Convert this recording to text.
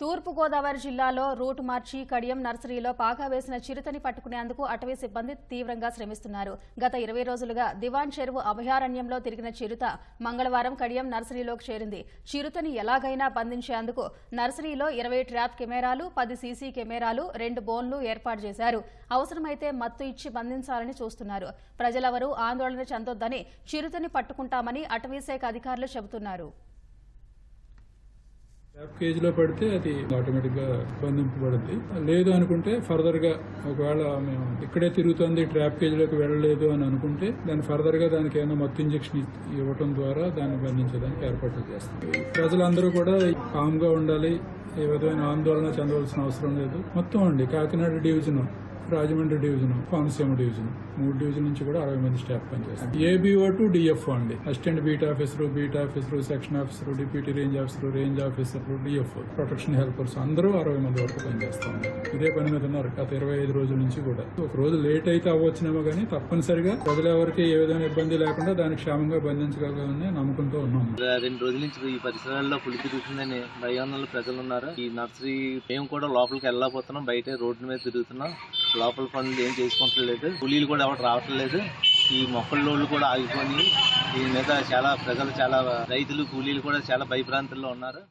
తూర్పుగోదావరి జిల్లాలో రూట్ మార్చి కడియం నర్సరీలో పాకా వేసిన చిరుతని పట్టుకునేందుకు అటవీ సిబ్బంది తీవ్రంగా శ్రమిస్తున్నారు. గత ఇరవై రోజులుగా దివాన్ చెరువు అభయారణ్యంలో తిరిగిన చిరుత మంగళవారం కడియం నర్సరీలోకి చేరింది. చిరుతని ఎలాగైనా బంధించేందుకు నర్సరీలో ఇరవై ట్రాప్ కెమెరాలు పది సీసీ కెమెరాలు రెండు బోన్లు ఏర్పాటు చేశారు. అవసరమైతే మత్తు ఇచ్చి బంధించాలని చూస్తున్నారు. ప్రజలెవరూ ఆందోళన చెందొద్దని చిరుతని పట్టుకుంటామని అటవీశాఖ అధికారులు చెబుతున్నారు. ట్రాప్ కేజీలో పడితే అది ఆటోమేటిక్గా బంధింపబడుద్ది లేదు అనుకుంటే ఫర్దర్గా ఒకవేళ మేము ఇక్కడే తిరుగుతుంది ట్రాప్ కేజీలోకి వెళ్ళలేదు అని అనుకుంటే దాన్ని ఫర్దర్గా దానికి ఏమైనా మత్తు ఇంజక్షన్ ఇవ్వటం ద్వారా దాన్ని బంధించడానికి ఏర్పాట్లు చేస్తాం. ప్రజలందరూ కూడా కామ్గా ఉండాలి ఏ విధమైన ఆందోళన చెందవలసిన అవసరం లేదు. మొత్తం అండి Kakinada division. Rajahmundry division Konaseema division. మూడు డివిజన్ నుంచి కూడా అరవై మంది స్టాఫ్ పనిచేస్తారు. ఏబిఓ టు డిఎఫ్ఓ అండి. Assistant beat officer beat officer section officer deputy range officer range officer DFO protection helpers అందరూ అరవై మంది వరకు పనిచేస్తారు ఇదే పని మీద ఉన్నారు గత ఇరవై ఐదు రోజుల నుంచి కూడా. ఒక రోజు లేట్ అయితే అవ్వచ్చునేమో కానీ తప్పనిసరిగా ప్రజలెవరికి ఏ విధమైన ఇబ్బంది లేకుండా దాన్ని క్షేమంగా బంధించగలని నమ్మకంతో ఉన్నాం రెండు రోజుల నుంచి ఈ పరిసరాల్లో పులి తిరుగుతుందని భయాందోళన ప్రజలు ఉన్నారు ఈ నర్సరీ మేము కూడా లోపలికి వెళ్ళకపోతున్నాం బయట రోడ్డు మీద తిరుగుతున్నాం. లోపల పనులు ఏం చేసుకుంటలేదు పులీలు కూడా ఎవరు రావట్లేదు. ఈ మొక్కల్లోళ్ళు కూడా ఆగిపోయి దీని మీద చాలా ప్రజలు చాలా రైతులు కూలీలు కూడా చాలా భయభ్రాంతుల్లో ఉన్నారు.